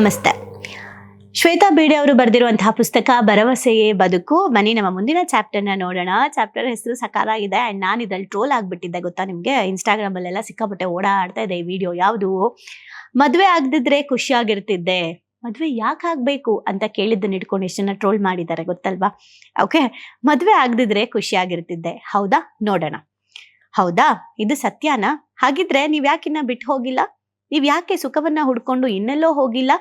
ನಮಸ್ತೆ. ಶ್ವೇತಾ ಬೇಡೆ ಅವರು ಬರೆದಿರುವಂತಹ ಪುಸ್ತಕ ಭರವಸೆಯೇ ಬದುಕು. ಬನ್ನಿ ನಮ್ಮ ಮುಂದಿನ ಚಾಪ್ಟರ್ನ ನೋಡೋಣ. ಚಾಪ್ಟರ್ ಹೆಸರು ಸಕಾರ ಇದೆ ಅಂಡ್ ನಾನು ಇದ್ರಲ್ಲಿ ಟ್ರೋಲ್ ಆಗಿಬಿಟ್ಟಿದ್ದೆ ಗೊತ್ತಾ ನಿಮಗೆ? ಇನ್ಸ್ಟಾಗ್ರಾಮಲ್ಲೆಲ್ಲ ಸಿಕ್ಕಾಪಟ್ಟೆ ಓಡಾಡ್ತಾ ಇದೆ ಈ ವಿಡಿಯೋ ಯಾವುದು? ಮದುವೆ ಆಗದಿದ್ರೆ ಖುಷಿಯಾಗಿರ್ತಿದ್ದೆ ಮದುವೆ ಯಾಕೆ ಆಗ್ಬೇಕು ಅಂತ ಕೇಳಿದ್ದನ್ನ ಇಟ್ಕೊಂಡು ಎಷ್ಟು ಜನ ಟ್ರೋಲ್ ಮಾಡಿದ್ದಾರೆ ಗೊತ್ತಲ್ವಾ? ಓಕೆ ಮದುವೆ ಆಗದಿದ್ರೆ ಖುಷಿಯಾಗಿರ್ತಿದ್ದೆ ಹೌದಾ? ನೋಡೋಣ. ಹೌದಾ? ಇದು ಸತ್ಯನಾ? ಹಾಗಿದ್ರೆ ನೀವ್ ಯಾಕಿನ್ನ ಬಿಟ್ಟು ಹೋಗಿಲ್ಲ? ನೀವ್ ಯಾಕೆ ಸುಖವನ್ನ ಹುಡ್ಕೊಂಡು ಇನ್ನೆಲ್ಲೋ ಹೋಗಿಲ್ಲ?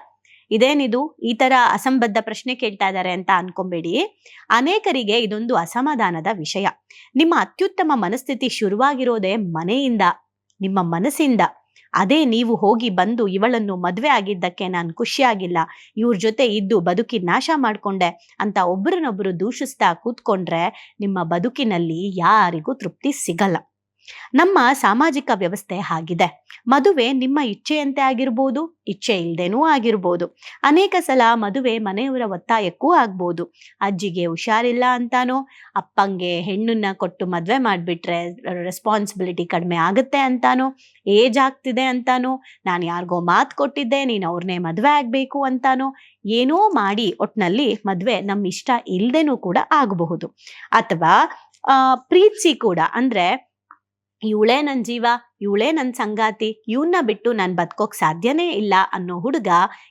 ಇದೇನಿದು? ಈ ತರ ಅಸಂಬದ್ಧ ಪ್ರಶ್ನೆ ಕೇಳ್ತಾ ಇದ್ದಾರೆ ಅಂತ ಅನ್ಕೊಂಬೇಡಿ. ಅನೇಕರಿಗೆ ಇದೊಂದು ಅಸಮಾಧಾನದ ವಿಷಯ. ನಿಮ್ಮ ಅತ್ಯುತ್ತಮ ಮನಸ್ಥಿತಿ ಶುರುವಾಗಿರೋದೇ ಮನೆಯಿಂದ, ನಿಮ್ಮ ಮನಸ್ಸಿಂದ. ಅದೇ ನೀವು ಹೋಗಿ ಬಂದು ಇವಳನ್ನು ಮದ್ವೆ ಆಗಿದ್ದಕ್ಕೆ ನಾನು ಖುಷಿಯಾಗಿಲ್ಲ. ಇವ್ರ ಜೊತೆ ಇದ್ದು ಬದುಕಿ ನಾಶ ಮಾಡ್ಕೊಂಡೆ ಅಂತ ಒಬ್ಬರನ್ನೊಬ್ಬರು ದೂಷಿಸ್ತಾ ಕೂತ್ಕೊಂಡ್ರೆ ನಿಮ್ಮ ಬದುಕಿನಲ್ಲಿ ಯಾರಿಗೂ ತೃಪ್ತಿ ಸಿಗಲ್ಲ. ನಮ್ಮ ಸಾಮಾಜಿಕ ವ್ಯವಸ್ಥೆ ಹಾಗಿದೆ ಮದುವೆ ನಿಮ್ಮ ಇಚ್ಛೆಯಂತೆ ಆಗಿರ್ಬೋದು, ಇಚ್ಛೆ ಇಲ್ಲದೇನೂ ಆಗಿರ್ಬೋದು. ಅನೇಕ ಸಲ ಮದುವೆ ಮನೆಯವರ ಒತ್ತಾಯಕ್ಕೂ ಆಗ್ಬೋದು. ಅಜ್ಜಿಗೆ ಹುಷಾರಿಲ್ಲ ಅಂತಾನೋ, ಅಪ್ಪಂಗೆ ಹೆಣ್ಣನ್ನ ಕೊಟ್ಟು ಮದುವೆ ಮಾಡಿಬಿಟ್ರೆ ರೆಸ್ಪಾನ್ಸಿಬಿಲಿಟಿ ಕಡಿಮೆ ಆಗುತ್ತೆ ಅಂತಾನೋ ಏಜ್ ಆಗ್ತಿದೆ ಅಂತಾನೋ, ನಾನು ಯಾರಿಗೋ ಮಾತು ಕೊಟ್ಟಿದ್ದೆ, ನೀನು ಅವ್ರನ್ನೇ ಮದುವೆ ಆಗಬೇಕು ಅಂತಾನೋ, ಏನೋ ಮಾಡಿ ಒಟ್ನಲ್ಲಿ ಮದುವೆ ನಮ್ಮ ಇಷ್ಟ ಇಲ್ಲದೇನೂ ಕೂಡ ಆಗಬಹುದು. ಅಥವಾ ಪ್ರೀತಿ ಕೂಡ ಅಂದ್ರೆ ಇವಳೇ ನನ್ನ ಜೀವ, ಇವಳೇ ನನ್ನ ಸಂಗಾತಿ ಇವನ್ನ ಬಿಟ್ಟು ನಾನು ಬದುಕೋಕ್ ಸಾಧ್ಯನೇ ಇಲ್ಲ ಅನ್ನೋ ಹುಡುಗ,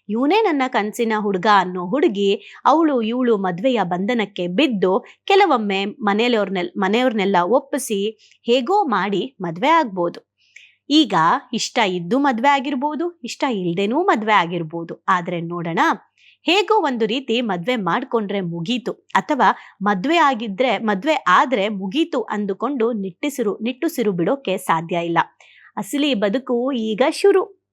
ಇವನೇ ನನ್ನ ಕನಸಿನ ಹುಡುಗ ಅನ್ನೋ ಹುಡುಗಿ, ಅವಳು ಇವಳು ಮದುವೆಯ ಬಂಧನಕ್ಕೆ ಬಿದ್ದು ಕೆಲವೊಮ್ಮೆ ಮನೆಯವ್ರನ್ನೆಲ್ ಮನೆಯವ್ರನ್ನೆಲ್ಲ ಒಪ್ಪಿಸಿ ಹೇಗೋ ಮಾಡಿ ಮದುವೆ ಆಗ್ಬೋದು. ಈಗ ಇಷ್ಟ ಇದ್ದು ಮದುವೆ ಆಗಿರ್ಬೋದು, ಇಷ್ಟ ಇಲ್ದೇನೂ ಮದುವೆ ಆಗಿರ್ಬೋದು. ಆದ್ರೆ ನೋಡೋಣ ಹೇಗೋ ಒಂದು ರೀತಿ ಮದ್ವೆ ಮಾಡ್ಕೊಂಡ್ರೆ ಮುಗೀತು. ಅಥವಾ ಮದ್ವೆ ಆಗಿದ್ರೆ, ಮದ್ವೆ ಆದ್ರೆ ಮುಗೀತು ಅಂದುಕೊಂಡು ನಿಟ್ಟಿಸಿರು, ನಿಟ್ಟುಸಿರು ಬಿಡೋಕೆ ಸಾಧ್ಯ ಇಲ್ಲ. ಅಸಲಿ ಬದುಕು ಈಗ ಶುರು.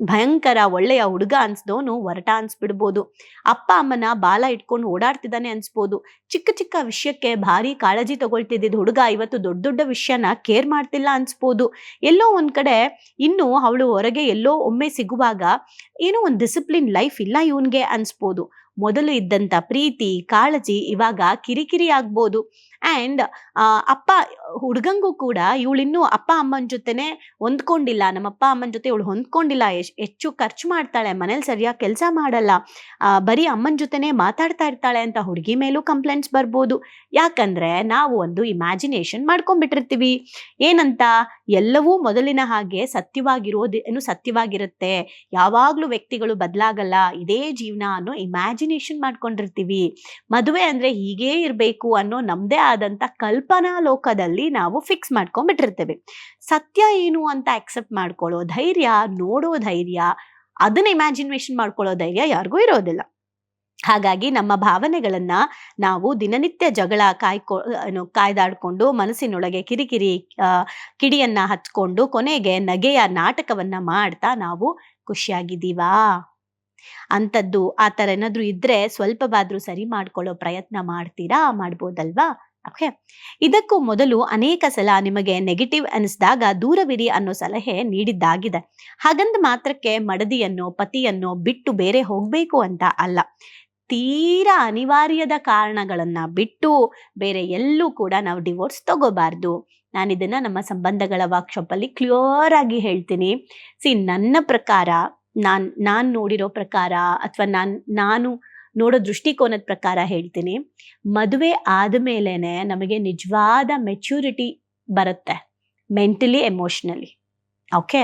ಭಯಂಕರ ಒಳ್ಳೆಯ ಹುಡುಗ ಅನ್ಸ್ದವನು ಹೊರಟ ಅನ್ಸ್ಬಿಡ್ಬೋದು. ಅಪ್ಪ, ಅಮ್ಮನ ಬಾಲ ಇಟ್ಕೊಂಡು ಓಡಾಡ್ತಿದ್ದಾನೆ ಅನ್ಸ್ಬೋದು. ಚಿಕ್ಕ ಚಿಕ್ಕ ವಿಷಯಕ್ಕೆ ಭಾರಿ ಕಾಳಜಿ ತಗೊಳ್ತಿದ್ದಿದ್ದ ಹುಡುಗ ಇವತ್ತು ದೊಡ್ಡ ದೊಡ್ಡ ವಿಷಯನ ಕೇರ್ ಮಾಡ್ತಿಲ್ಲ ಅನ್ಸ್ಬೋದು. ಎಲ್ಲೋ ಒಂದ್ ಕಡೆ ಇನ್ನು ಅವಳು ಹೊರಗೆ ಎಲ್ಲೋ ಒಮ್ಮೆ ಸಿಗುವಾಗ ಏನೋ ಒಂದು ಡಿಸಿಪ್ಲಿನ್ ಲೈಫ್ ಇಲ್ಲ ಇವನ್ಗೆ ಅನ್ಸ್ಬೋದು. ಮೊದಲು ಇದ್ದಂತ ಪ್ರೀತಿ, ಕಾಳಜಿ ಇವಾಗ ಕಿರಿಕಿರಿ ಆಗ್ಬೋದು ಅಂಡ್ ಅಪ್ಪ ಹುಡುಗಂಗೂ ಕೂಡ ಇವಳಿನ್ನೂ ಅಪ್ಪ ಅಮ್ಮನ ಜೊತೆನೆ ಹೊಂದ್ಕೊಂಡಿಲ್ಲ. ನಮ್ಮ ಅಪ್ಪ ಅಮ್ಮನ ಜೊತೆ ಇವಳು ಹೊಂದ್ಕೊಂಡಿಲ್ಲ. ಹೆಚ್ಚು ಖರ್ಚು ಮಾಡ್ತಾಳೆ. ಮನೇಲಿ ಸರಿಯಾಗಿ ಕೆಲಸ ಮಾಡಲ್ಲ. ಬರೀ ಅಮ್ಮನ ಜೊತೆನೆ ಮಾತಾಡ್ತಾ ಇರ್ತಾಳೆ ಅಂತ ಹುಡುಗಿ ಮೇಲೂ ಕಂಪ್ಲೇಂಟ್ಸ್ ಬರ್ಬೋದು. ಯಾಕಂದ್ರೆ ನಾವು ಒಂದು ಇಮ್ಯಾಜಿನೇಷನ್ ಮಾಡ್ಕೊಂಡ್ಬಿಟ್ಟಿರ್ತೀವಿ. ಏನಂತ? ಎಲ್ಲವೂ ಮೊದಲಿನ ಹಾಗೆ ಸತ್ಯವಾಗಿರೋದೇನು ಸತ್ಯವಾಗಿರುತ್ತೆ. ಯಾವಾಗ್ಲೂ ವ್ಯಕ್ತಿಗಳು ಬದಲಾಗಲ್ಲ. ಇದೇ ಜೀವನ ಅನ್ನೋ ಇಮ್ಯಾಜಿನೇಷನ್ ಮಾಡ್ಕೊಂಡಿರ್ತೀವಿ. ಮದುವೆ ಅಂದ್ರೆ ಹೀಗೇ ಇರಬೇಕು ಅನ್ನೋ ನಮ್ದೇ ಆದಂತ ಕಲ್ಪನಾ ಲೋಕದಲ್ಲಿ ನಾವು ಫಿಕ್ಸ್ ಮಾಡ್ಕೊಂಡ್ಬಿಟ್ಟಿರ್ತೇವೆ. ಸತ್ಯ ಏನು ಅಂತ ಅಕ್ಸೆಪ್ಟ್ ಮಾಡ್ಕೊಳ್ಳೋ ಧೈರ್ಯ, ನೋಡೋ ಧೈರ್ಯ, ಅದನ್ನ ಇಮ್ಯಾಜಿನೇಷನ್ ಮಾಡ್ಕೊಳ್ಳೋ ಧೈರ್ಯ ಯಾರಿಗೂ ಇರೋದಿಲ್ಲ. ಹಾಗಾಗಿ ನಮ್ಮ ಭಾವನೆಗಳನ್ನ ನಾವು ದಿನನಿತ್ಯ ಜಗಳ ಕಾಯ್ಕೊ ಕಾಯ್ದಾಡ್ಕೊಂಡು ಮನಸ್ಸಿನೊಳಗೆ ಕಿರಿಕಿರಿ ಕಿಡಿಯನ್ನ ಹಚ್ಕೊಂಡು ಕೊನೆಗೆ ನಗೆಯ ನಾಟಕವನ್ನ ಮಾಡ್ತಾ ನಾವು ಖುಷಿಯಾಗಿದ್ದೀವಾ? ಅಂಥದ್ದು ಆ ಥರ ಏನಾದರೂ ಇದ್ರೆ ಸ್ವಲ್ಪವಾದರೂ ಸರಿ ಮಾಡ್ಕೊಳ್ಳೋ ಪ್ರಯತ್ನ ಮಾಡ್ತೀರಾ? ಮಾಡ್ಬೋದಲ್ವಾ? ಓಕೆ ಇದಕ್ಕೂ ಮೊದಲು ಅನೇಕ ಸಲ ನಿಮಗೆ ನೆಗೆಟಿವ್ ಅನಿಸಿದಾಗ ದೂರವಿರಿ ಅನ್ನೋ ಸಲಹೆ ನೀಡಿದ್ದಾಗಿದೆ. ಹಾಗಂದ ಮಾತ್ರಕ್ಕೆ ಮಡದಿಯನ್ನೋ, ಪತಿಯನ್ನೋ ಬಿಟ್ಟು ಬೇರೆ ಹೋಗಬೇಕು ಅಂತ ಅಲ್ಲ. ತೀರಾ ಅನಿವಾರ್ಯದ ಕಾರಣಗಳನ್ನ ಬಿಟ್ಟು ಬೇರೆ ಎಲ್ಲೂ ಕೂಡ ನಾವು ಡಿವೋರ್ಸ್ ತಗೋಬಾರ್ದು. ನಾನು ನಮ್ಮ ಸಂಬಂಧಗಳ ವರ್ಕ್ಶಾಪಲ್ಲಿ ಕ್ಲಿಯರ್ ಆಗಿ ಹೇಳ್ತೀನಿ. ಸಿ ನನ್ನ ಪ್ರಕಾರ ನಾನ್ ನಾನ್ ನೋಡಿರೋ ಪ್ರಕಾರ ಅಥವಾ ನಾನ್, ನಾನು ನೋಡೋ ದೃಷ್ಟಿಕೋನದ ಪ್ರಕಾರ ಹೇಳ್ತೀನಿ, ಮದುವೆ ಆದಮೇಲೆನೆ ನಮಗೆ ನಿಜವಾದ ಮೆಚ್ಯೂರಿಟಿ ಬರುತ್ತೆ ಮೆಂಟಲಿ ಎಮೋಷ್ನಲಿ ಓಕೆ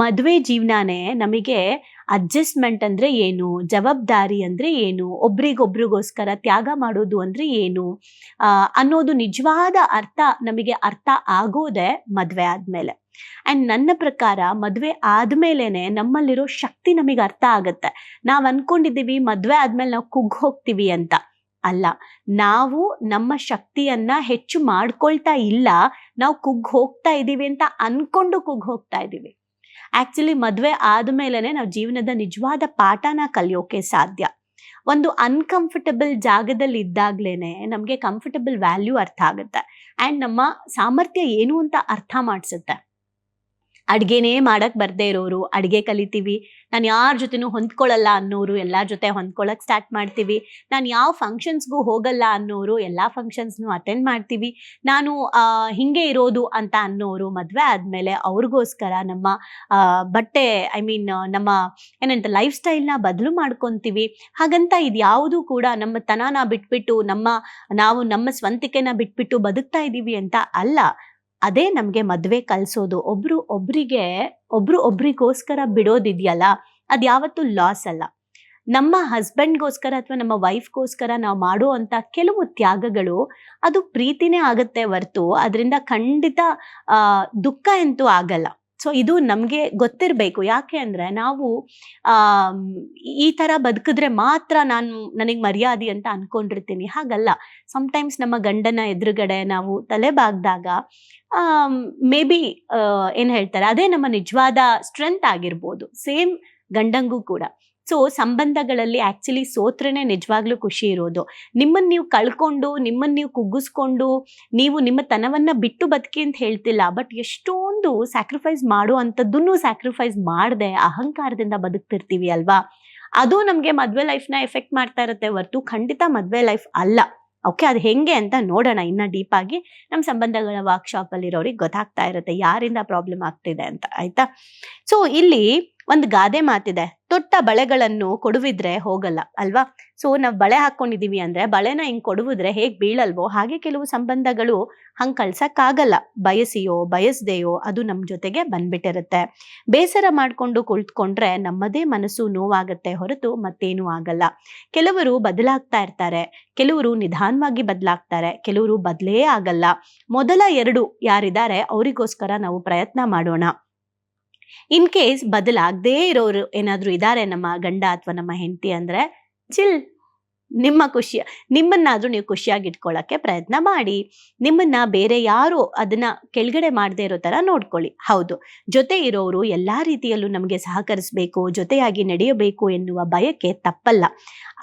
ಮದುವೆ ಜೀವನನೇ ನಮಗೆ ಅಡ್ಜಸ್ಟ್ಮೆಂಟ್ ಅಂದ್ರೆ ಏನು? ಜವಾಬ್ದಾರಿ ಅಂದ್ರೆ ಏನು? ಒಬ್ರಿಗೊಬ್ರಿಗೋಸ್ಕರ ತ್ಯಾಗ ಮಾಡೋದು ಅಂದ್ರೆ ಏನು? ಅನ್ನೋದು ನಿಜವಾದ ಅರ್ಥ ನಮಗೆ ಅರ್ಥ ಆಗೋದೆ ಮದ್ವೆ ಆದ್ಮೇಲೆ. ಅಂಡ್ ನನ್ನ ಪ್ರಕಾರ ಮದ್ವೆ ಆದ್ಮೇಲೆನೆ ನಮ್ಮಲ್ಲಿರೋ ಶಕ್ತಿ ನಮಗೆ ಅರ್ಥ ಆಗತ್ತೆ. ನಾವ್ ಅನ್ಕೊಂಡಿದೀವಿ ಮದ್ವೆ ಆದ್ಮೇಲೆ ನಾವು ಕುಗ್ಗ್ ಹೋಗ್ತೀವಿ ಅಂತ. ಅಲ್ಲ, ನಾವು ನಮ್ಮ ಶಕ್ತಿಯನ್ನ ಹೆಚ್ಚು ಮಾಡ್ಕೊಳ್ತಾ ಇಲ್ಲ, ನಾವು ಕುಗ್ಗ್ ಹೋಗ್ತಾ ಇದ್ದೀವಿ ಅಂತ ಅನ್ಕೊಂಡು ಕುಗ್ಗ್ ಹೋಗ್ತಾ ಇದೀವಿ. ಆಕ್ಚುಲಿ ಮದ್ವೆ ಆದ್ಮೇಲೆನೆ ನಾವು ಜೀವನದ ನಿಜವಾದ ಪಾಠನ ಕಲಿಯೋಕೆ ಸಾಧ್ಯ. ಒಂದು ಅನ್ಕಂಫರ್ಟಬಲ್ ಜಾಗದಲ್ಲಿ ಇದ್ದಾಗ್ಲೇನೆ ನಮ್ಗೆ ಕಂಫರ್ಟಬಲ್ ವ್ಯಾಲ್ಯೂ ಅರ್ಥ ಆಗುತ್ತೆ. ಅಂಡ್ ನಮ್ಮ ಸಾಮರ್ಥ್ಯ ಏನು ಅಂತ ಅರ್ಥ ಮಾಡಿಸುತ್ತೆ. ಅಡ್ಗೆನೇ ಮಾಡಕ್ ಬರ್ದೇ ಇರೋರು, ಅಡ್ಗೆ ಕಲಿತೀವಿ. ನಾನು ಯಾರ ಜೊತೆನೂ ಹೊಂದ್ಕೊಳ್ಳಲ್ಲ ಅನ್ನೋರು, ಎಲ್ಲ ಜೊತೆ ಹೊಂದ್ಕೊಳಕ್ ಸ್ಟಾರ್ಟ್ ಮಾಡ್ತೀವಿ. ನಾನು ಯಾವ ಫಂಕ್ಷನ್ಸ್ಗೂ ಹೋಗಲ್ಲ ಅನ್ನೋರು, ಎಲ್ಲಾ ಫಂಕ್ಷನ್ಸ್ನು ಅಟೆಂಡ್ ಮಾಡ್ತೀವಿ. ನಾನು ಹಿಂಗೆ ಇರೋದು ಅಂತ ಅನ್ನೋರು ಮದ್ವೆ ಆದ್ಮೇಲೆ ಅವ್ರಿಗೋಸ್ಕರ ನಮ್ಮ ಬಟ್ಟೆ ಐ ಮೀನ್ ನಮ್ಮ ಏನಂತ ಲೈಫ್ ಸ್ಟೈಲ್ನ ಬದಲು ಮಾಡ್ಕೊಂತೀವಿ. ಹಾಗಂತ ಇದು ಯಾವುದು ಕೂಡ ನಮ್ಮ ತನನ ಬಿಟ್ಬಿಟ್ಟು, ನಮ್ಮ, ನಾವು ನಮ್ಮ ಸ್ವಂತಿಕೆನ ಬಿಟ್ಬಿಟ್ಟು ಬದುಕ್ತಾ ಇದ್ದೀವಿ ಅಂತ ಅಲ್ಲ. ಅದೇ ನಮ್ಗೆ ಮದುವೆ ಕಲ್ಸೋದು. ಒಬ್ರು ಒಬ್ರಿಗೆ, ಒಬ್ರು ಒಬ್ರಿಗೋಸ್ಕರ ಬಿಡೋದಿದೆಯಲ್ಲ, ಅದ್ ಯಾವತ್ತೂ ಲಾಸ್ ಅಲ್ಲ. ನಮ್ಮ ಹಸ್ಬೆಂಡ್ಗೋಸ್ಕರ ಅಥವಾ ನಮ್ಮ ವೈಫ್ಗೋಸ್ಕರ ನಾವು ಮಾಡುವಂತ ಕೆಲವು ತ್ಯಾಗಗಳು, ಅದು ಪ್ರೀತಿನೇ ಆಗುತ್ತೆ ಹೊರ್ತು. ಅದರಿಂದ ಖಂಡಿತ ದುಃಖ ಅಂತೂ ಆಗಲ್ಲ. ಸೊ ಇದು ನಮಗೆ ಗೊತ್ತಿರಬೇಕು. ಯಾಕೆ ಅಂದರೆ ನಾವು ಈ ಥರ ಬದುಕಿದ್ರೆ ಮಾತ್ರ ನಾನು ನನಗೆ ಮರ್ಯಾದೆ ಅಂತ ಅನ್ಕೊಂಡಿರ್ತೀನಿ. ಹಾಗಲ್ಲ. ಸಮಟೈಮ್ಸ್ ನಮ್ಮ ಗಂಡನ ಎದುರುಗಡೆ ನಾವು ತಲೆ ಬಾಗ್ದಾಗ ಮೇ ಬಿ ಏನು ಹೇಳ್ತಾರೆ, ಅದೇ ನಮ್ಮ ನಿಜವಾದ ಸ್ಟ್ರೆಂತ್ ಆಗಿರ್ಬೋದು. ಸೇಮ್ ಗಂಡಂಗೂ ಕೂಡ. ಸೊ ಸಂಬಂಧಗಳಲ್ಲಿ ಆ್ಯಕ್ಚುಲಿ ಸೋತ್ರನೇ ನಿಜವಾಗ್ಲೂ ಖುಷಿ ಇರೋದು. ನಿಮ್ಮನ್ನು ನೀವು ಕಳ್ಕೊಂಡು ನಿಮ್ಮನ್ನ ನೀವು ಕುಗ್ಗಿಸ್ಕೊಂಡು, ನೀವು ನಿಮ್ಮ ತನವನ್ನು ಬಿಟ್ಟು ಬದುಕಿ ಅಂತ ಹೇಳ್ತಿಲ್ಲ ಬಟ್ ಎಷ್ಟೊಂದು ಸ್ಯಾಕ್ರಿಫೈಸ್ ಮಾಡೋ ಅಂಥದ್ದನ್ನು ಸ್ಯಾಕ್ರಿಫೈಸ್ ಮಾಡದೆ, ಅಹಂಕಾರದಿಂದ ಬದುಕ್ತಿರ್ತೀವಿ ಅಲ್ವಾ? ಅದು ನಮಗೆ ಮದ್ವೆ ಲೈಫ್ನ ಎಫೆಕ್ಟ್ ಮಾಡ್ತಾ ಇರುತ್ತೆ ಹೊರತು ಖಂಡಿತ ಮದ್ವೆ ಲೈಫ್ ಅಲ್ಲ. ಓಕೆ ಅದು ಹೆಂಗೆ ಅಂತ ನೋಡೋಣ ಇನ್ನ ಡೀಪ್ ಆಗಿ. ನಮ್ಮ ಸಂಬಂಧಗಳ ವರ್ಕ್ಶಾಪಲ್ಲಿರೋರಿಗೆ ಗೊತ್ತಾಗ್ತಾ ಇರುತ್ತೆ ಯಾರಿಂದ ಪ್ರಾಬ್ಲಮ್ ಆಗ್ತಿದೆ ಅಂತ, ಆಯ್ತಾ? ಸೊ ಇಲ್ಲಿ ಒಂದು ಗಾದೆ ಮಾತಿದೆ. ತೊಟ್ಟ ಬಳೆಗಳನ್ನು ಕೊಡುವಿದ್ರೆ ಹೋಗಲ್ಲ, ಅಲ್ವಾ? ಸೊ ನಾವು ಬಳೆ ಹಾಕೊಂಡಿದೀವಿ ಅಂದ್ರೆ ಬಳೆನ ಹಿಂಗ್ ಕೊಡುವುದ್ರೆ ಹೇಗ್ ಬೀಳಲ್ವೋ ಹಾಗೆ ಕೆಲವು ಸಂಬಂಧಗಳು ಹಂಗ್ ಕಳ್ಸಕ್ಕಾಗಲ್ಲ. ಬಯಸಿಯೋ, ಬಯಸ್ದೆಯೋ ಅದು ನಮ್ ಜೊತೆಗೆ ಬಂದ್ಬಿಟ್ಟಿರುತ್ತೆ. ಬೇಸರ ಮಾಡ್ಕೊಂಡು ಕುಳಿತುಕೊಂಡ್ರೆ ನಮ್ಮದೇ ಮನಸ್ಸು ನೋವಾಗತ್ತೆ ಹೊರತು ಮತ್ತೇನೂ ಆಗಲ್ಲ. ಕೆಲವರು ಬದಲಾಗ್ತಾ ಇರ್ತಾರೆ, ಕೆಲವರು ನಿಧಾನವಾಗಿ ಬದಲಾಗ್ತಾರೆ, ಕೆಲವರು ಬದಲೇ ಆಗಲ್ಲ. ಮೊದಲ ಎರಡು ಯಾರಿದ್ದಾರೆ ಅವರಿಗೋಸ್ಕರ ನಾವು ಪ್ರಯತ್ನ ಮಾಡೋಣ. ಇನ್ ಕೇಸ್ ಬದಲಾಗದೇ ಇರೋರು ಏನಾದ್ರೂ ಇದ್ದಾರೆ ನಮ್ಮ ಗಂಡ ಅಥವಾ ನಮ್ಮ ಹೆಂಡತಿ ಅಂದ್ರೆ ಚಿಲ್ ನಿಮ್ಮ ಖುಷಿ, ನಿಮ್ಮನ್ನಾದ್ರೂ ನೀವು ಖುಷಿಯಾಗಿ ಇಟ್ಕೊಳ್ಳೋಕ್ಕೆ ಪ್ರಯತ್ನ ಮಾಡಿ. ನಿಮ್ಮನ್ನ ಬೇರೆ ಯಾರು ಅದನ್ನ ಕೆಳಗಡೆ ಮಾಡದೇ ಇರೋ ತರ ನೋಡ್ಕೊಳ್ಳಿ. ಹೌದು, ಜೊತೆ ಇರೋರು ಎಲ್ಲಾ ರೀತಿಯಲ್ಲೂ ನಮಗೆ ಸಹಕರಿಸಬೇಕು, ಜೊತೆಯಾಗಿ ನಡೆಯಬೇಕು ಎನ್ನುವ ಬಯಕೆ ತಪ್ಪಲ್ಲ.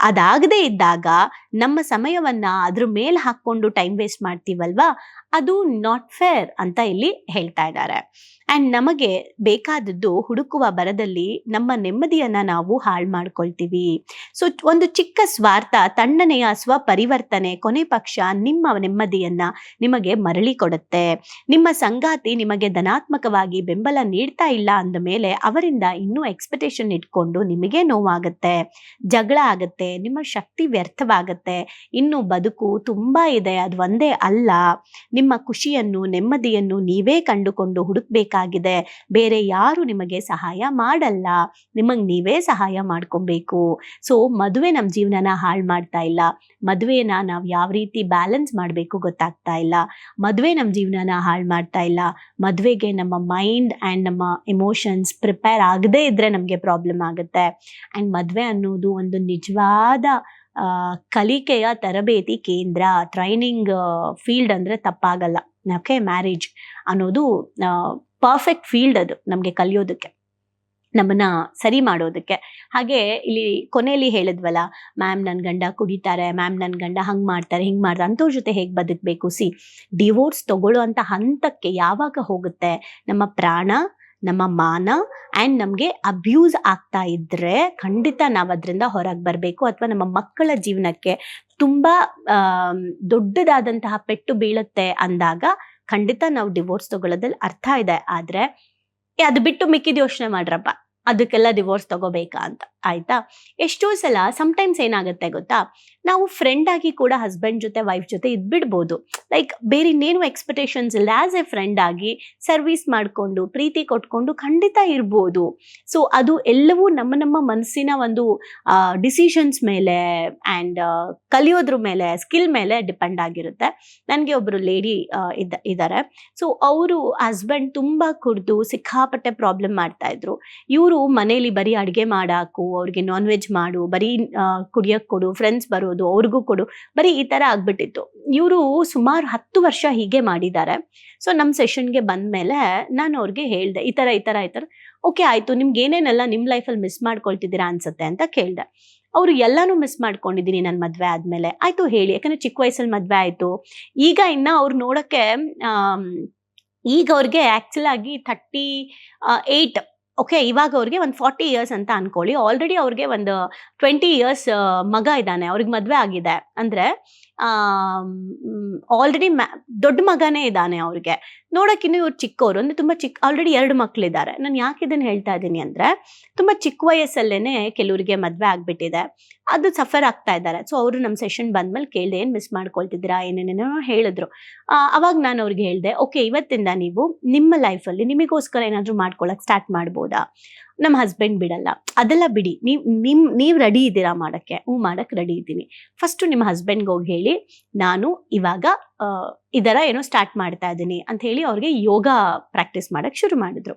ಅದಾಗದೇ ಇದ್ದಾಗ ನಮ್ಮ ಸಮಯವನ್ನ ಅದ್ರ ಮೇಲೆ ಹಾಕ್ಕೊಂಡು ಟೈಮ್ ವೇಸ್ಟ್ ಮಾಡ್ತೀವಲ್ವಾ? ಅದು ನಾಟ್ ಫೇರ್ ಅಂತ ಇಲ್ಲಿ ಹೇಳ್ತಾ ಇದ್ದಾರೆ. ಅಂಡ್ ನಮಗೆ ಬೇಕಾದದ್ದು ಹುಡುಕುವ ಬರದಲ್ಲಿ ನಮ್ಮ ನೆಮ್ಮದಿಯನ್ನ ನಾವು ಹಾಳು ಮಾಡ್ಕೊಳ್ತೀವಿ. ಸೊ ಒಂದು ಚಿಕ್ಕ ಸ್ವಾರ್ಥ, ತಣ್ಣನೆಯ ಸ್ವಪರಿವರ್ತನೆ, ಕೊನೆ ಪಕ್ಷ ನಿಮ್ಮ ನೆಮ್ಮದಿಯನ್ನ ನಿಮಗೆ ಮರಳಿ ಕೊಡುತ್ತೆ. ನಿಮ್ಮ ಸಂಗಾತಿ ನಿಮಗೆ ಧನಾತ್ಮಕವಾಗಿ ಬೆಂಬಲ ನೀಡ್ತಾ ಇಲ್ಲ ಅಂದ ಮೇಲೆ ಅವರಿಂದ ಇನ್ನೂ ಎಕ್ಸ್ಪೆಕ್ಟೇಷನ್ ಇಟ್ಕೊಂಡು ನಿಮಗೆ ನೋವಾಗುತ್ತೆ. ಜಗಳ ಆಗುತ್ತೆ, ನಿಮ್ಮ ಶಕ್ತಿ ವ್ಯರ್ಥವಾಗುತ್ತೆ. ಇನ್ನು ಬದುಕು ತುಂಬಾ ಇದೆ, ಅದು ಒಂದೇ ಅಲ್ಲ. ನಿಮ್ಮ ಖುಷಿಯನ್ನು, ನೆಮ್ಮದಿಯನ್ನು ನೀವೇ ಕಂಡುಕೊಂಡು ಹುಡುಕ್ಬೇಕಾಗಿದೆ. ಬೇರೆ ಯಾರು ನಿಮಗೆ ಸಹಾಯ ಮಾಡಲ್ಲ. ನಿಮಗೆ ನೀವೇ ಸಹಾಯ ಮಾಡ್ಕೊಬೇಕು. ಸೊ ಮದುವೆ ನಮ್ಮ ಜೀವನನ ಹಾಳು ಮಾಡ್ತಾ ಇಲ್ಲ. ಮದುವೆನ ನಾವು ಯಾವ ರೀತಿ ಬ್ಯಾಲೆನ್ಸ್ ಮಾಡಬೇಕು ಗೊತ್ತಾಗ್ತಾ ಇಲ್ಲ. ಮದುವೆ ನಮ್ಮ ಜೀವನನ ಹಾಳು ಮಾಡ್ತಾ ಇಲ್ಲ. ಮದುವೆಗೆ ನಮ್ಮ ಮೈಂಡ್ ಆ್ಯಂಡ್ ನಮ್ಮ ಎಮೋಷನ್ಸ್ ಪ್ರಿಪೇರ್ ಆಗದೇ ಇದ್ರೆ ನಮಗೆ ಪ್ರಾಬ್ಲಮ್ ಆಗುತ್ತೆ. ಆ್ಯಂಡ್ ಮದುವೆ ಅನ್ನೋದು ಒಂದು ನಿಜವಾದ ಕಲಿಕೆಯ ತರಬೇತಿ ಕೇಂದ್ರ ಟ್ರೈನಿಂಗ್ ಫೀಲ್ಡ್ ಅಂದರೆ ತಪ್ಪಾಗಲ್ಲ. ಓಕೆ ಮ್ಯಾರೇಜ್ ಅನ್ನೋದು ಪರ್ಫೆಕ್ಟ್ ಫೀಲ್ಡ್ ಅದು ನಮಗೆ ಕಲಿಯೋದಕ್ಕೆ, ನಮ್ಮನ್ನ ಸರಿ ಮಾಡೋದಕ್ಕೆ. ಹಾಗೆ ಇಲ್ಲಿ ಕೊನೆಯಲ್ಲಿ ಹೇಳಿದ್ವಲ್ಲ ಮ್ಯಾಮ್ ನನ್ನ ಗಂಡ ಕುಡಿತಾರೆ ಮ್ಯಾಮ್ ನನ್ನ ಗಂಡ ಹಂಗೆ ಮಾಡ್ತಾರೆ, ಹಿಂಗೆ ಮಾಡ್ತಾರೆ, ಅಂಥವ್ರ ಜೊತೆ ಹೇಗೆ ಬದುಕಬೇಕು? ಸಿ ಡಿವೋರ್ಸ್ ತಗೊಳ್ಳೋ ಅಂತ ಹಂತಕ್ಕೆ ಯಾವಾಗ ಹೋಗುತ್ತೆ? ನಮ್ಮ ಪ್ರಾಣ ನಮ್ಮ ಮಾನ ಆ್ಯಂಡ್ ನಮಗೆ ಅಬ್ಯೂಸ್ ಆಗ್ತಾ ಇದ್ರೆ ಖಂಡಿತ ನಾವು ಅದರಿಂದ ಹೊರಗೆ ಬರಬೇಕು ಅಥವಾ ನಮ್ಮ ಮಕ್ಕಳ ಜೀವನಕ್ಕೆ ತುಂಬಾ ದೊಡ್ಡದಾದಂತಹ ಪೆಟ್ಟು ಬೀಳುತ್ತೆ ಅಂದಾಗ ಖಂಡಿತ ನಾವು ಡಿವೋರ್ಸ್ ತಗೊಳ್ಳೋದಲ್ಲಿ ಅರ್ಥ ಇದೆ. ಆದ್ರೆ ಅದು ಬಿಟ್ಟು ಮಿಕ್ಕಿದ ಯೋಚನೆ ಮಾಡ್ರಪ್ಪ, ಅದಕ್ಕೆಲ್ಲ ಡಿವೋರ್ಸ್ ತಗೋಬೇಕಾ ಅಂತ. ಆಯ್ತಾ? ಎಷ್ಟೋ ಸಲ ಸಮಟೈಮ್ಸ್ ಏನಾಗುತ್ತೆ ಗೊತ್ತಾ? ನಾವು ಫ್ರೆಂಡ್ ಆಗಿ ಕೂಡ ಹಸ್ಬೆಂಡ್ ಜೊತೆ ವೈಫ್ ಜೊತೆ ಇದ್ಬಿಡ್ಬೋದು. ಲೈಕ್ ಬೇರೆ ಇನ್ನೇನು ಎಕ್ಸ್ಪೆಕ್ಟೇಷನ್ಸ್ ಇಲ್ಲ. ಆಸ್ ಎ ಫ್ರೆಂಡ್ ಆಗಿ ಸರ್ವಿಸ್ ಮಾಡಿಕೊಂಡು, ಪ್ರೀತಿ ಕೊಟ್ಕೊಂಡು ಖಂಡಿತ ಇರ್ಬೋದು. ಸೊ ಅದು ಎಲ್ಲವೂ ನಮ್ಮ ನಮ್ಮ ಮನಸ್ಸಿನ ಒಂದು ಡಿಸಿಷನ್ಸ್ ಮೇಲೆ ಆ್ಯಂಡ್ ಕಲಿಯೋದ್ರ ಮೇಲೆ ಸ್ಕಿಲ್ ಮೇಲೆ ಡಿಪೆಂಡ್ ಆಗಿರುತ್ತೆ. ನನಗೆ ಒಬ್ಬರು ಲೇಡಿ ಇದ್ದ ಇದ್ದಾರೆ ಸೊ ಅವರು ಹಸ್ಬೆಂಡ್ ತುಂಬಾ ಕುಡಿದು ಸಿಕ್ಕಾಪಟ್ಟೆ ಪ್ರಾಬ್ಲಮ್ ಮಾಡ್ತಾ ಇದ್ರು ಇವರು ಮನೇಲಿ ಬರೀ ಅಡುಗೆ ಮಾಡಾಕು, ಅವ್ರಿಗೆ ನಾನ್ ವೆಜ್ ಮಾಡು, ಬರೀ ಕುಡಿಯೋಕ್ಕೆ ಕೊಡು ಫ್ರೆಂಡ್ಸ್ ಬರೋದು ಅವ್ರಿಗೂ ಕೊಡು. ಬರೀ ಈ ತರ ಆಗ್ಬಿಟ್ಟಿತ್ತು. ಇವರು ಸುಮಾರು ಹತ್ತು ವರ್ಷ ಹೀಗೆ ಮಾಡಿದ್ದಾರೆ. ಸೊ ನಮ್ಮ ಸೆಷನ್ಗೆ ಬಂದ್ಮೇಲೆ ನಾನು ಅವ್ರಿಗೆ ಹೇಳ್ದೆ, ಈ ತರ ಈ ತರ ಈ ತರ ಓಕೆ, ಆಯ್ತು, ನಿಮ್ಗೆ ಏನೇನೆಲ್ಲ ನಿಮ್ಮ ಲೈಫಲ್ಲಿ ಮಿಸ್ ಮಾಡ್ಕೊಳ್ತಿದ್ದೀರಾ ಅನ್ಸುತ್ತೆ ಅಂತ ಕೇಳ್ದೆ. ಅವರು ಎಲ್ಲಾನು ಮಿಸ್ ಮಾಡ್ಕೊಂಡಿದ್ದೀನಿ ನನ್ನ ಮದ್ವೆ ಆದ್ಮೇಲೆ. ಆಯ್ತು, ಹೇಳಿ. ಯಾಕಂದರೆ ಚಿಕ್ಕ ವಯಸ್ಸಲ್ಲಿ ಮದ್ವೆ ಆಯ್ತು. ಈಗ ಇನ್ನ ಅವ್ರು ನೋಡೋಕ್ಕೆ ಈಗ ಅವ್ರಿಗೆ ಆ್ಯಕ್ಚುಲಾಗಿ ಥರ್ಟಿ ಏಯ್ಟ್ ಓಕೆ, ಇವಾಗ ಅವ್ರಿಗೆ ಒಂದು ಫಾರ್ಟಿ ಇಯರ್ಸ್ ಅಂತ ಅನ್ಕೊಳ್ಳಿ. ಆಲ್ರೆಡಿ ಅವ್ರಿಗೆ ಒಂದು ಟ್ವೆಂಟಿ ಇಯರ್ಸ್ ಮಗ ಇದ್ದಾನೆ. ಅವ್ರಿಗೆ ಮದುವೆ ಆಗಿದೆ. ಅಂದರೆ ಆಲ್ರೆಡಿ ದೊಡ್ಡ ಮಗನೇ ಇದ್ದಾನೆ ಅವ್ರಿಗೆ. ನೋಡೋಕ್ಕಿನ್ನೂ ಇವ್ರು ಚಿಕ್ಕವರು ಅಂದರೆ ತುಂಬ ಚಿಕ್ಕ ಆಲ್ರೆಡಿ ಎರಡು ಮಕ್ಕಳಿದ್ದಾರೆ ನಾನು ಯಾಕೆ ಇದನ್ನು ಹೇಳ್ತಾ ಇದ್ದೀನಿ ಅಂದರೆ, ತುಂಬ ಚಿಕ್ಕ ವಯಸ್ಸಲ್ಲೇ ಕೆಲವರಿಗೆ ಮದುವೆ ಆಗಿಬಿಟ್ಟಿದೆ. ಅದು ಸಫರ್ ಆಗ್ತಾ ಇದ್ದಾರೆ. ಸೊ ಅವರು ನಮ್ಮ ಸೆಷನ್ ಬಂದ್ಮೇಲೆ ಕೇಳಿದೆ, ಏನು ಮಿಸ್ ಮಾಡ್ಕೊಳ್ತಿದ್ದೀರಾ? ಏನೇನೇನೋ ಹೇಳಿದ್ರು. ಅವಾಗ ನಾನು ಅವ್ರಿಗೆ ಹೇಳಿದೆ ಓಕೆ ಇವತ್ತಿಂದ ನೀವು ನಿಮ್ಮ ಲೈಫಲ್ಲಿ ನಿಮಗೋಸ್ಕರ ಏನಾದರೂ ಮಾಡ್ಕೊಳಕ್ಕೆ ಸ್ಟಾರ್ಟ್ ಮಾಡ್ಬೋದಾ? ನಮ್ಮ ಹಸ್ಬೆಂಡ್ ಬಿಡಲ್ಲ. ಅದೆಲ್ಲ ಬಿಡಿ. ನೀವು, ನಿಮ್, ನೀವು ರೆಡಿ ಇದ್ದೀರಾ ಮಾಡೋಕ್ಕೆ? ಹ್ಞೂ ಮಾಡೋಕ್ಕೆ ರೆಡಿ ಇದ್ದೀನಿ. ಫಸ್ಟು ನಿಮ್ಮ ಹಸ್ಬೆಂಡ್ಗೆ ಹೋಗಿ ಹೇಳಿ, ನಾನು ಇವಾಗ ಇದರ ಏನೋ ಸ್ಟಾರ್ಟ್ ಮಾಡ್ತಾ ಇದ್ದೀನಿ ಅಂತ ಹೇಳಿ ಅವ್ರಿಗೆ ಯೋಗ ಪ್ರಾಕ್ಟೀಸ್ ಮಾಡೋಕ್ಕೆ ಶುರು ಮಾಡಿದ್ರು.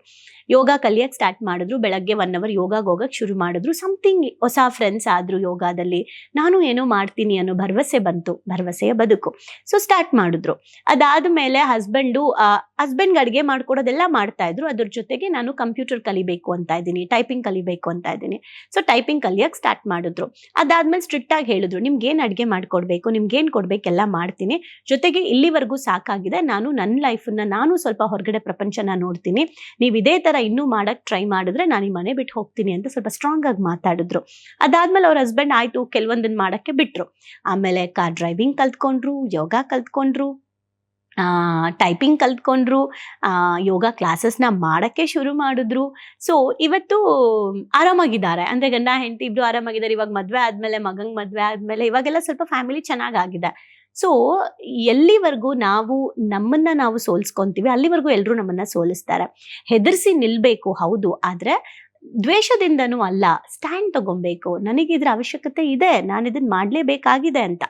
ಯೋಗ ಕಲಿಯಕ್ ಸ್ಟಾರ್ಟ್ ಮಾಡಿದ್ರು, ಬೆಳಗ್ಗೆ ಒನ್ ಅವರ್ ಯೋಗಾಗೆ ಹೋಗಕ್ಕೆ ಶುರು ಮಾಡಿದ್ರು. ಸಮಥಿಂಗ್ ಹೊಸ ಫ್ರೆಂಡ್ಸ್ ಆದ್ರು ಯೋಗಾದಲ್ಲಿ. ನಾನು ಏನೋ ಮಾಡ್ತೀನಿ ಅನ್ನೋ ಭರವಸೆ ಬಂತು, ಭರವಸೆಯ ಬದುಕು. ಸೊ ಸ್ಟಾರ್ಟ್ ಮಾಡಿದ್ರು. ಅದಾದ ಮೇಲೆ ಹಸ್ಬೆಂಡು ಹಸ್ಬೆಂಡ್ಗೆ ಅಡುಗೆ ಮಾಡ್ಕೊಡೋದೆಲ್ಲ ಮಾಡ್ತಾ ಇದ್ರು. ಅದ್ರ ಜೊತೆಗೆ ನಾನು ಕಂಪ್ಯೂಟರ್ ಕಲಿಬೇಕು ಅಂತ ಇದ್ದೀನಿ ಟೈಪಿಂಗ್ ಕಲಿಬೇಕು ಅಂತ ಇದ್ದೀನಿ. ಸೊ ಟೈಪಿಂಗ್ ಕಲಿಯಕ್ಕೆ ಸ್ಟಾರ್ಟ್ ಮಾಡಿದ್ರು. ಅದಾದ್ಮೇಲೆ ಸ್ಟ್ರಿಕ್ಟ್ ಆಗಿ ಹೇಳಿದ್ರು ನಿಮ್ಗೆ ಏನು ಅಡುಗೆ ಮಾಡ್ಕೊಡ್ಬೇಕು ನಿಮ್ಗೆ ಏನು ಕೊಡ್ಬೇಕೆಲ್ಲ ಮಾಡ್ತೀನಿ. ಜೊತೆಗೆ ಇಲ್ಲಿವರೆಗೂ ಸಾಕಾಗಿದೆ. ನಾನು ನನ್ನ ಲೈಫನ್ನ ನಾನು ಸ್ವಲ್ಪ ಹೊರಗಡೆ ಪ್ರಪಂಚನ ನೋಡ್ತೀನಿ. ನೀವು ಇದೇ ಥರ ಇನ್ನೂ ಮಾಡೋಕ್ಕೆ ಟ್ರೈ ಮಾಡಿದ್ರೆ ನಾನು ಈ ಮನೆ ಬಿಟ್ಟು ಹೋಗ್ತೀನಿ ಅಂತ ಸ್ವಲ್ಪ ಸ್ಟ್ರಾಂಗ್ ಆಗಿ ಮಾತಾಡಿದ್ರು. ಅದಾದ್ಮೇಲೆ ಅವ್ರ ಹಸ್ಬೆಂಡ್ ಆಯ್ತು ಕೆಲವೊಂದನ್ನು ಮಾಡಕ್ಕೆ ಬಿಟ್ರು. ಆಮೇಲೆ ಕಾರ್ ಡ್ರೈವಿಂಗ್ ಕಲ್ತ್ಕೊಂಡ್ರು, ಯೋಗ ಕಲ್ತ್ಕೊಂಡ್ರು ಟೈಪಿಂಗ್ ಕಲ್ತ್ಕೊಂಡ್ರು ಯೋಗ ಕ್ಲಾಸಸ್ನ ಮಾಡೋಕ್ಕೆ ಶುರು ಮಾಡಿದ್ರು. ಸೊ ಇವತ್ತು ಆರಾಮಾಗಿದ್ದಾರೆ. ಅಂದರೆ ಗಂಡ, ಹೆಂಡತಿ ಇಬ್ಬರು ಆರಾಮಾಗಿದ್ದಾರೆ. ಇವಾಗ ಮದುವೆ ಆದಮೇಲೆ, ಮಗಂಗೆ ಮದುವೆ ಆದಮೇಲೆ, ಇವಾಗೆಲ್ಲ ಸ್ವಲ್ಪ ಫ್ಯಾಮಿಲಿ ಚೆನ್ನಾಗಾಗಿದೆ ಸೊ ಎಲ್ಲಿವರೆಗೂ ನಾವು ನಮ್ಮನ್ನ ನಾವು ಸೋಲ್ಸ್ಕೊಂತೀವಿ, ಅಲ್ಲಿವರೆಗೂ ಎಲ್ಲರೂ ನಮ್ಮನ್ನ ಸೋಲಿಸ್ತಾರೆ. ಹೆದರ್ಸಿ ನಿಲ್ಬೇಕು ಹೌದು, ಆದ್ರೆ ದ್ವೇಷದಿಂದನೂ ಅಲ್ಲ ಸ್ಟ್ಯಾಂಡ್ ತಗೊಬೇಕು. ನನಗೆ ಇದ್ರ ಅವಶ್ಯಕತೆ ಇದೆ, ನಾನು ಇದನ್ನ ಮಾಡಲೇಬೇಕಾಗಿದೆ ಅಂತ.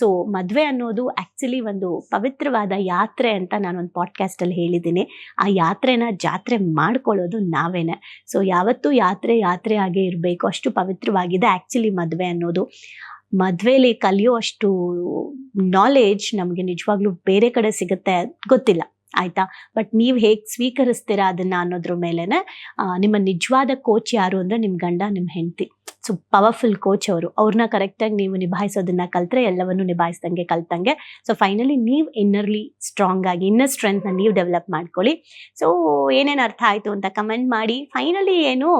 ಸೊ ಮದುವೆ ಅನ್ನೋದು ಆಕ್ಚುಲಿ ಒಂದು ಪವಿತ್ರವಾದ ಯಾತ್ರೆ ಅಂತ ನಾನು ಒಂದು ಪಾಡ್ಕಾಸ್ಟಲ್ಲಿ ಹೇಳಿದ್ದೀನಿ. ಆ ಯಾತ್ರೆನ ಜಾತ್ರೆ ಮಾಡ್ಕೊಳ್ಳೋದು ನಾವೇನೆ. ಸೊ ಯಾವತ್ತೂ ಯಾತ್ರೆ ಯಾತ್ರೆ ಆಗೇ ಇರಬೇಕು, ಅಷ್ಟು ಪವಿತ್ರವಾಗಿದೆ ಆಕ್ಚುಲಿ ಮದುವೆ ಅನ್ನೋದು. ಮದುವೆಲಿ ಕಲಿಯೋ ಅಷ್ಟು ನಾಲೆಜ್ ನಮಗೆ ನಿಜವಾಗ್ಲೂ ಬೇರೆ ಕಡೆ ಸಿಗುತ್ತೆ ಗೊತ್ತಿಲ್ಲ, ಆಯ್ತಾ? ಬಟ್ ನೀವು ಹೇಗೆ ಸ್ವೀಕರಿಸ್ತೀರಾ ಅದನ್ನ ಅನ್ನೋದ್ರ ಮೇಲೆನೆ ನಿಮ್ಮ ನಿಜವಾದ ಕೋಚ್ ಯಾರು ಅಂದ್ರೆ ನಿಮ್ಮ ಗಂಡ ನಿಮ್ಮ ಹೆಂಡತಿ. ಸೊ ಪವರ್ಫುಲ್ ಕೋಚ್ ಅವರು. ಅವ್ರನ್ನ ಕರೆಕ್ಟಾಗಿ ನೀವು ನಿಭಾಯಿಸೋದನ್ನ ಕಲ್ತ್ರೆ ಎಲ್ಲವನ್ನು ನಿಭಾಯಿಸ್ದಂಗೆ ಕಲ್ತಂಗೆ. ಸೊ ಫೈನಲಿ ನೀವು ಇನ್ನರ್ಲಿ ಸ್ಟ್ರಾಂಗ್ ಆಗಿ ಇನ್ನರ್ ಸ್ಟ್ರೆಂತ್ನ ನೀವು ಡೆವಲಪ್ ಮಾಡ್ಕೊಳ್ಳಿ. ಸೊ ಏನೇನು ಅರ್ಥ ಆಯಿತು ಅಂತ ಕಮೆಂಟ್ ಮಾಡಿ. ಫೈನಲಿ ಏನು?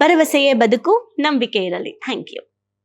ಭರವಸೆಯೇ ಬದುಕು, ನಂಬಿಕೆ ಇರಲಿ. Thank you